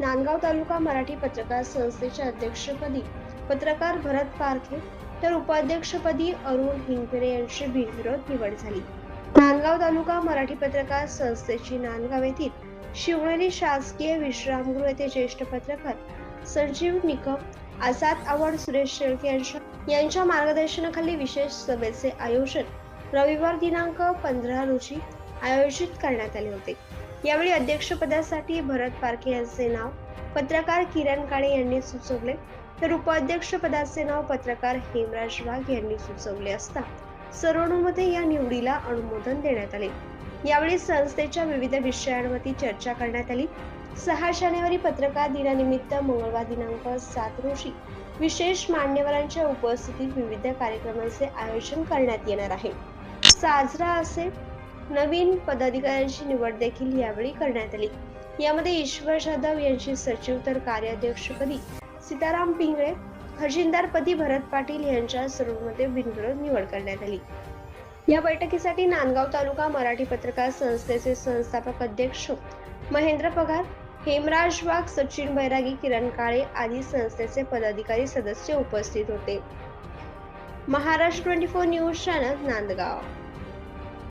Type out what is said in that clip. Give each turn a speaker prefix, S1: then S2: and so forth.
S1: नांदगाव तालुका मराठी पत्रकार संस्थेच्या अध्यक्षपदी पत्रकार भरत पारखे तर उपाध्यक्षपदी अरुण हिंगरे यांची बिनविरोध निवड झाली. नांदगाव तालुका मराठी पत्रकार संस्थेची नांदगाव येथील शिवनेरी शासकीय विश्रामगृह येथे ज्येष्ठ पत्रकार संजीव निकम आझाद आवड सुरेश शेळके यांच्या यांच्या मार्गदर्शनाखाली विशेष सभेचे आयोजन रविवार दिनांक पंधरा रोजी आयोजित करण्यात आले होते. यावेळी अध्यक्षपदासाठी भरत पारखे यांचे नाव पत्रकार किरण काळे यांनी सुचवले. तर उपाध्यक्षपदाचे नाव पत्रकार हेमराज वाघ यांनी सुचवले असता सर्वानुमते या निवडीला अनुमोदन देण्यात आले. यावेळी संस्थेच्या विविध विषयांवरती चर्चा करण्यात आली. सहा जानेवारी पत्रकार दिनानिमित्त मंगळवार दिनांक सात रोजी विशेष मान्यवरांच्या उपस्थितीत विविध कार्यक्रमांचे आयोजन करण्यात येणार आहे. साजरा असे नवीन पदाधिकाऱ्यांची निवड देखील यावेळी करण्यात आली. यामध्ये ईश्वर जाधव यांची सचिव तर कार्याध्यक्षपदी सीताराम पिंगळे खजिनदारपदी भरत पाटील यांच्या सर्वमध्ये बिनविरोध निवड करण्यात आली. या बैठकीसाठी नांदगाव तालुका मराठी पत्रकार संस्थेचे संस्थापक अध्यक्ष महेंद्र पगार हेमराज वाघ सचिन बैरागी किरण काळे आदी संस्थेचे पदाधिकारी सदस्य उपस्थित होते. Maharashtra twenty four news channel Nandgaon.